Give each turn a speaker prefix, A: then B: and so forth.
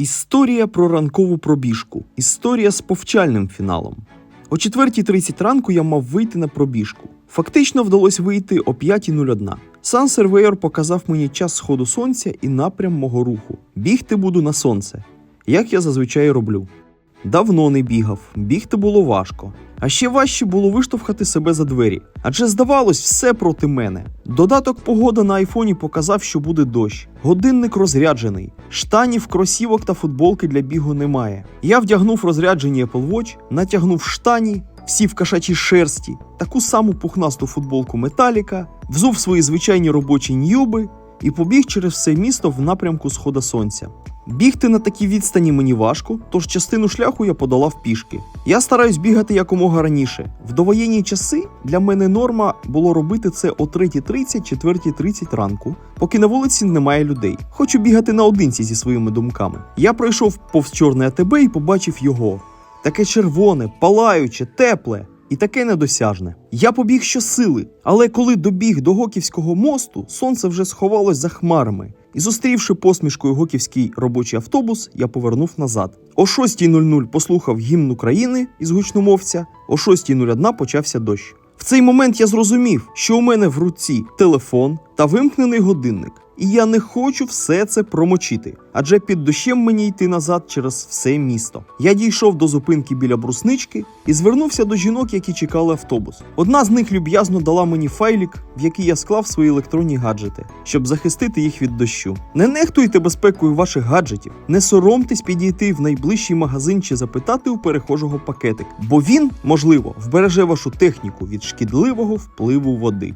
A: Історія про ранкову пробіжку. Історія з повчальним фіналом. О 4.30 ранку я мав вийти на пробіжку. Фактично вдалося вийти о 5.01. Сан Сервейор показав мені час сходу сонця і напрям мого руху. Бігти буду на сонце, як я зазвичай роблю. Давно не бігав, бігти було важко. А ще важче було виштовхати себе за двері, адже здавалось, все проти мене. Додаток погода на айфоні показав, що буде дощ. Годинник розряджений, штанів, кросівок та футболки для бігу немає. Я вдягнув розряджені Apple Watch, натягнув штані, всі в кашачій шерсті, таку саму пухнасту футболку Металіка, взув свої звичайні робочі ньюби і побіг через все місто в напрямку схода сонця. Бігти на такій відстані мені важко, тож частину шляху я подолав пішки. Я стараюсь бігати якомога раніше. В довоєнні часи для мене норма було робити це о 3.30, 4.30 ранку, поки на вулиці немає людей. Хочу бігати наодинці зі своїми думками. Я пройшов повз чорне АТБ і побачив його. Таке червоне, палаюче, тепле і таке недосяжне. Я побіг щосили, але коли добіг до Гоківського мосту, сонце вже сховалось за хмарами. І зустрівши посмішкою гоківський робочий автобус, я повернув назад. О 6.00 послухав гімн України із гучномовця, о 6.01 почався дощ. В цей момент я зрозумів, що у мене в руці телефон та вимкнений годинник, і я не хочу все це промочити, адже під дощем мені йти назад через все місто. Я дійшов до зупинки біля бруснички і звернувся до жінок, які чекали автобус. Одна з них люб'язно дала мені файлік, в який я склав свої електронні гаджети, щоб захистити їх від дощу. Не нехтуйте безпекою ваших гаджетів, не соромтесь підійти в найближчий магазин чи запитати у перехожого пакетик, бо він, можливо, вбереже вашу техніку від шкідливого впливу води.